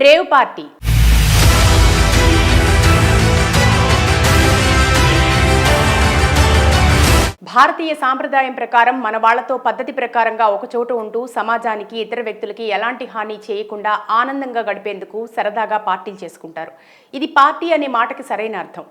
Rave party. భారతీయ సాంప్రదాయం ప్రకారం మన వాళ్ళతో పద్ధతి ప్రకారంగా ఒకచోట ఉంటూ సమాజానికి ఇతర వ్యక్తులకి ఎలాంటి హాని చేయకుండా ఆనందంగా గడిపేందుకు సరదాగా పార్టీలు చేసుకుంటారు. ఇది పార్టీ అనే మాటకి సరైన అర్థం.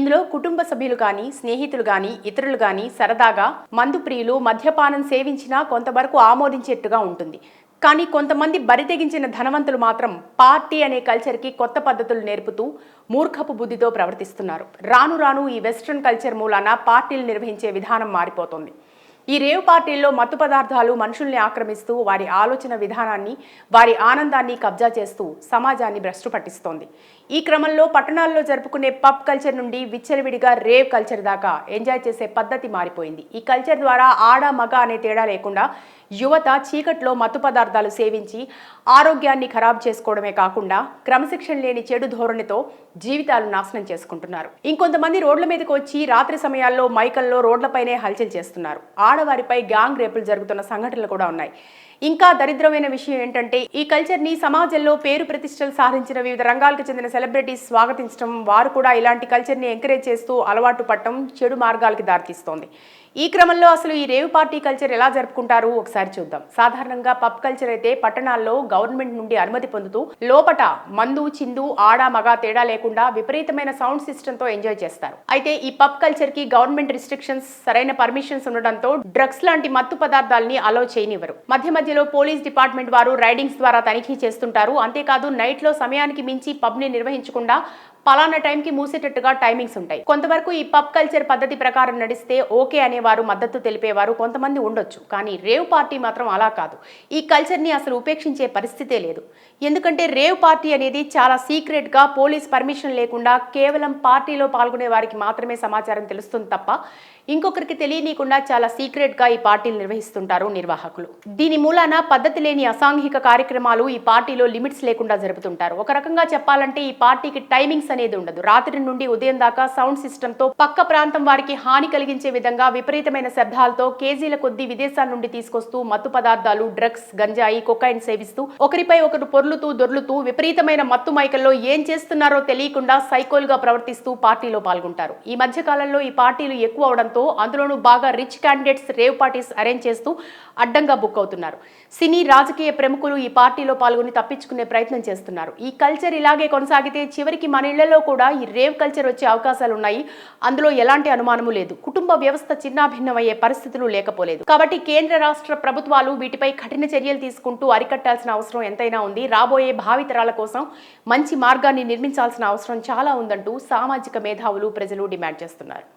ఇందులో కుటుంబ సభ్యులు కానీ స్నేహితులు కానీ ఇతరులు కానీ సరదాగా మందు ప్రియులు మద్యపానం సేవించినా కొంతవరకు ఆమోదించేట్టుగా ఉంటుంది. కానీ కొంతమంది బరితెగించిన ధనవంతులు మాత్రం పార్టీ అనే కల్చర్కి కొత్త పద్ధతులు నేర్పుతూ మూర్ఖపు బుద్ధితో ప్రవర్తిస్తున్నారు. రాను రాను ఈ వెస్ట్రన్ కల్చర్ మూలాన పార్టీలు నిర్వహించే విధానం మారిపోతుంది. ఈ రేవ్ పార్టీల్లో మత్తు పదార్థాలు మనుషుల్ని ఆక్రమిస్తూ వారి ఆలోచన విధానాన్ని వారి ఆనందాన్ని కబ్జా చేస్తూ సమాజాన్ని భ్రష్టు పట్టిస్తోంది. ఈ క్రమంలో పట్టణాల్లో జరుపుకునే పబ్ కల్చర్ నుండి విచ్చలవిడిగా రేవ్ కల్చర్ దాకా ఎంజాయ్ చేసే పద్ధతి మారిపోయింది. ఈ కల్చర్ ద్వారా ఆడ మగ అనే తేడా లేకుండా యువత చీకట్లో మత్తు పదార్థాలు సేవించి ఆరోగ్యాన్ని ఖరాబ్ చేసుకోవడమే కాకుండా క్రమశిక్షణ లేని చెడు ధోరణితో జీవితాలు నాశనం చేసుకుంటున్నారు. ఇంకొంతమంది రోడ్ల మీదకి వచ్చి రాత్రి సమయాల్లో మైకల్లో రోడ్లపైనే హల్చల్ చేస్తున్నారు. ఆడవారిపై గ్యాంగ్ రేపులు జరుగుతున్న సంఘటనలు కూడా ఉన్నాయి. ఇంకా దరిద్రమైన విషయం ఏంటంటే ఈ కల్చర్ని సమాజంలో పేరు ప్రతిష్టలు సాధించిన వివిధ రంగాలకు చెందిన సెలబ్రిటీస్ స్వాగతించడం వారు కూడా ఇలాంటి కల్చర్ని ఎంకరేజ్ చేస్తూ అలవాటు పట్టడం చెడు మార్గాలకి దారితీస్తోంది. ఈ క్రమంలో అసలు ఈ రేవ్ పార్టీ కల్చర్ ఎలా జరుపుకుంటారు? ఒకసారి చూద్దాం. సాధారణంగా పబ్ కల్చర్ అయితే పట్టణాల్లో గవర్నమెంట్ నుండి అనుమతి పొందుతూ లోపట మందు చిందు ఆడ మగ తేడా లేకుండా విపరీతమైన సౌండ్ సిస్టంతో ఎంజాయ్ చేస్తారు. అయితే ఈ పబ్ కల్చర్కి గవర్నమెంట్ రిస్ట్రిక్షన్స్ సరైన పర్మిషన్స్ ఉండడంతో డ్రగ్స్ లాంటి మత్తు పదార్థాలని అలో చేయనివ్వరు. మధ్య మధ్యలో పోలీస్ డిపార్ట్మెంట్ వారు రైడింగ్స్ ద్వారా తనిఖీ చేస్తుంటారు. అంతేకాదు నైట్లో సమయానికి మించి పబ్ని నిర్వహించకుండా పలానా టైంకి మూసేటట్టుగా టైమింగ్స్ ఉంటాయి. కొంతవరకు ఈ పబ్ కల్చర్ పద్ధతి ప్రకారం నడిస్తే ఓకే అనేవారు మద్దతు తెలిపేవారు కొంతమంది ఉండొచ్చు. కానీ రేవ్ పార్టీ మాత్రం అలా కాదు. ఈ కల్చర్ని అసలు ఉపేక్షించే పరిస్థితే లేదు. ఎందుకంటే రేవ్ పార్టీ అనేది చాలా సీక్రెట్గా పోలీస్ పర్మిషన్ లేకుండా కేవలం పార్టీలో పాల్గొనే వారికి మాత్రమే సమాచారం తెలుస్తుంది తప్ప ఇంకొకరికి తెలియనీయకుండా చాలా సీక్రెట్గా ఈ పార్టీలు నిర్వహిస్తుంటారు నిర్వాహకులు. దీని మూలాన పద్ధతి లేని అసాంఘిక కార్యక్రమాలు ఈ పార్టీలో లిమిట్స్ లేకుండా జరుపుతుంటారు. ఒక రకంగా చెప్పాలంటే ఈ పార్టీకి టైమింగ్స్ అనేది ఉండదు. రాత్రి నుండి ఉదయం దాకా సౌండ్ సిస్టంతో పక్క ప్రాంతం వారికి హాని కలిగించే విధంగా విపరీతమైన శబ్దాలతో కేజీల కొద్దీ విదేశాల నుండి తీసుకొస్తూ మత్తు పదార్థాలు డ్రగ్స్ గంజాయి కొకైన్ సేవిస్తూ ఒకరిపై ఒకరు పొర్లుతూ దొర్లుతూ విపరీతమైన మత్తు మైకల్లో ఏం చేస్తున్నారో తెలియకుండా సైకోల్గా ప్రవర్తిస్తూ పార్టీలో పాల్గొంటారు. ఈ మధ్య కాలంలో ఈ పార్టీలు ఎక్కువ అవడంతో అందులోనూ బాగా rich candidates rave parties arrange చేస్తూ అడ్డంగా బుక్ అవుతున్నారు. సినీ రాజకీయ ప్రముఖులు ఈ పార్టీలో పాల్గొని తప్పించుకునే ప్రయత్నం చేస్తున్నారు. ఈ కల్చర్ ఇలాగే కొనసాగితే చివరికి మన ఇళ్ళలో కూడా ఈ రేవ్ కల్చర్ వచ్చే అవకాశాలు ఉన్నాయి అందులో ఎలాంటి అనుమానము లేదు. కుటుంబ వ్యవస్థ చిన్నాభిన్నమయ్యే పరిస్థితులు లేకపోలేదు. కాబట్టి కేంద్ర రాష్ట్ర ప్రభుత్వాలు వీటిపై కఠిన చర్యలు తీసుకుంటూ అరికట్టాల్సిన అవసరం ఎంతైనా ఉంది. రాబోయే భావితరాల కోసం మంచి మార్గాన్ని నిర్మించాల్సిన అవసరం చాలా ఉందంటూ సామాజిక మేధావులు ప్రజలు డిమాండ్ చేస్తున్నారు.